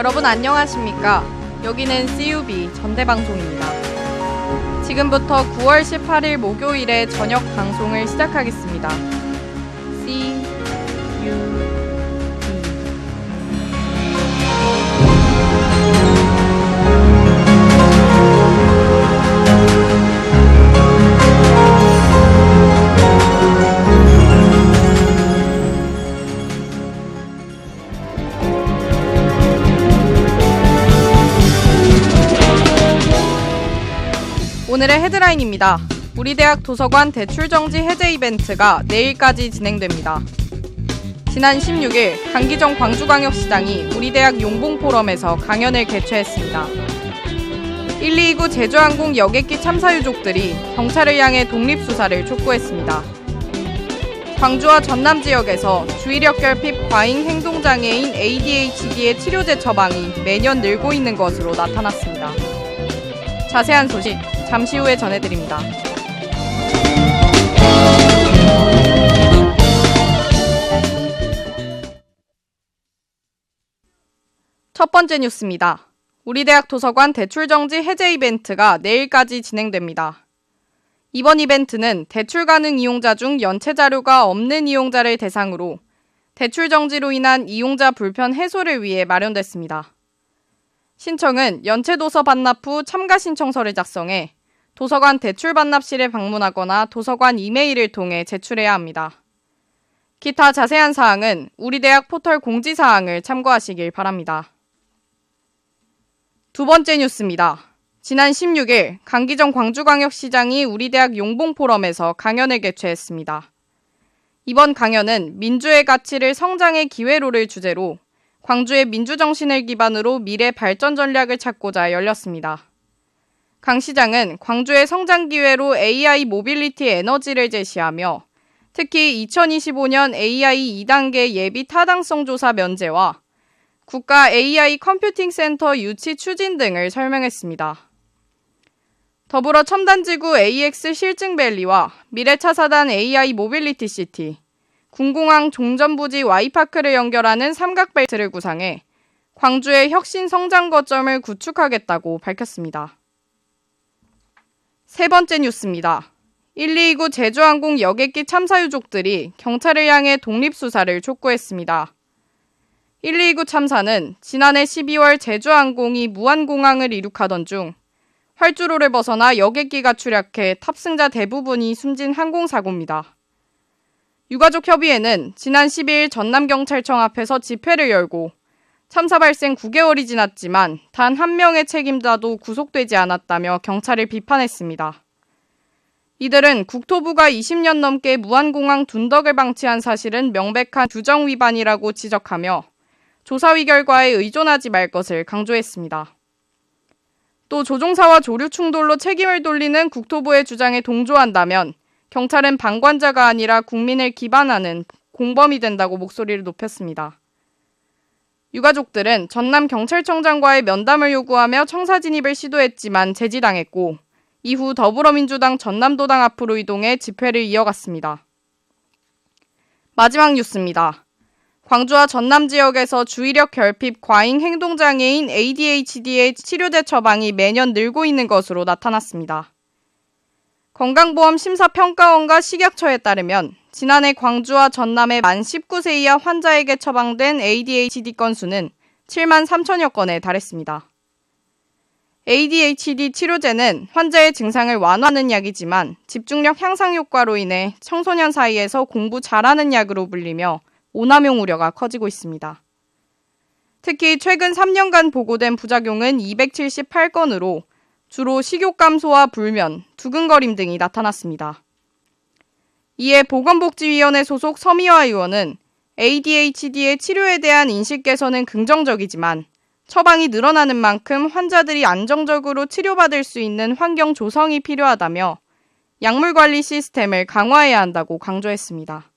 여러분 안녕하십니까? 여기는 CUB 전대방송입니다. 지금부터 9월 18일 목요일에 저녁 방송을 시작하겠습니다. 오늘의 헤드라인입니다. 우리 대학 도서관 대출 정지 해제 이벤트가 내일까지 진행됩니다. 지난 16일 강기정 광주광역시장이 우리 대학 용봉 포럼에서 강연을 개최했습니다. 129 제주항공 여객기 참사 유족들이 경찰을 향해 독립 수사를 촉구했습니다. 광주와 전남 지역에서 주의력 결핍 과잉 행동 장애인 ADHD의 치료제 처방이 매년 늘고 있는 것으로 나타났습니다. 자세한 소식 잠시 후에 전해드립니다. 첫 번째 뉴스입니다. 우리 대학 도서관 대출 정지 해제 이벤트가 내일까지 진행됩니다. 이번 이벤트는 대출 가능 이용자 중 연체 자료가 없는 이용자를 대상으로 대출 정지로 인한 이용자 불편 해소를 위해 마련됐습니다. 신청은 연체 도서 반납 후 참가 신청서를 작성해 도서관 대출 반납실에 방문하거나 도서관 이메일을 통해 제출해야 합니다. 기타 자세한 사항은 우리 대학 포털 공지 사항을 참고하시길 바랍니다. 두 번째 뉴스입니다. 지난 16일 강기정 광주광역시장이 우리 대학 용봉 포럼에서 강연을 개최했습니다. 이번 강연은 민주의 가치를 성장의 기회로를 주제로 광주의 민주정신을 기반으로 미래 발전 전략을 찾고자 열렸습니다. 강 시장은 광주의 성장 기회로 AI 모빌리티 에너지를 제시하며 특히 2025년 AI 2단계 예비 타당성 조사 면제와 국가 AI 컴퓨팅 센터 유치 추진 등을 설명했습니다. 더불어 첨단지구 AX 실증밸리와 미래차사단 AI 모빌리티 시티, 군공항 종전부지 Y파크를 연결하는 삼각벨트를 구상해 광주의 혁신 성장 거점을 구축하겠다고 밝혔습니다. 세 번째 뉴스입니다. 129 제주항공 여객기 참사 유족들이 경찰을 향해 독립수사를 촉구했습니다. 129 참사는 지난해 12월 제주항공이 무안공항을 이륙하던 중 활주로를 벗어나 여객기가 추락해 탑승자 대부분이 숨진 항공사고입니다. 유가족 협의회는 지난 12일 전남경찰청 앞에서 집회를 열고 참사 발생 9개월이 지났지만 단 한 명의 책임자도 구속되지 않았다며 경찰을 비판했습니다. 이들은 국토부가 20년 넘게 무안공항 둔덕을 방치한 사실은 명백한 규정 위반이라고 지적하며 조사위 결과에 의존하지 말 것을 강조했습니다. 또 조종사와 조류 충돌로 책임을 돌리는 국토부의 주장에 동조한다면 경찰은 방관자가 아니라 국민을 기반하는 공범이 된다고 목소리를 높였습니다. 유가족들은 전남 경찰청장과의 면담을 요구하며 청사 진입을 시도했지만 제지당했고 이후 더불어민주당 전남도당 앞으로 이동해 집회를 이어갔습니다. 마지막 뉴스입니다. 광주와 전남 지역에서 주의력 결핍 과잉 행동장애인 ADHD의 치료제 처방이 매년 늘고 있는 것으로 나타났습니다. 건강보험 심사평가원과 식약처에 따르면 지난해 광주와 전남의 만 19세 이하 환자에게 처방된 ADHD 건수는 7만 3천여 건에 달했습니다. ADHD 치료제는 환자의 증상을 완화하는 약이지만 집중력 향상 효과로 인해 청소년 사이에서 공부 잘하는 약으로 불리며 오남용 우려가 커지고 있습니다. 특히 최근 3년간 보고된 부작용은 278건으로 주로 식욕 감소와 불면, 두근거림 등이 나타났습니다. 이에 보건복지위원회 소속 서미화 의원은 ADHD의 치료에 대한 인식 개선은 긍정적이지만 처방이 늘어나는 만큼 환자들이 안정적으로 치료받을 수 있는 환경 조성이 필요하다며 약물 관리 시스템을 강화해야 한다고 강조했습니다.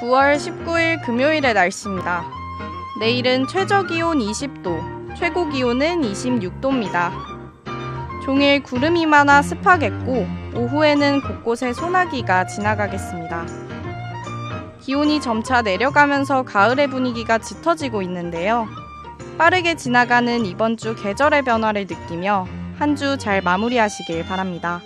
(9월 19일) 금요일의 날씨입니다. 내일은 최저 기온 20도, 최고 기온은 26도입니다. 종일 구름이 많아 습하겠고 오후에는 곳곳에 소나기가 지나가겠습니다. 기온이 점차 내려가면서 가을의 분위기가 짙어지고 있는데요. 빠르게 지나가는 이번 주 계절의 변화를 느끼며 한 주 잘 마무리하시길 바랍니다.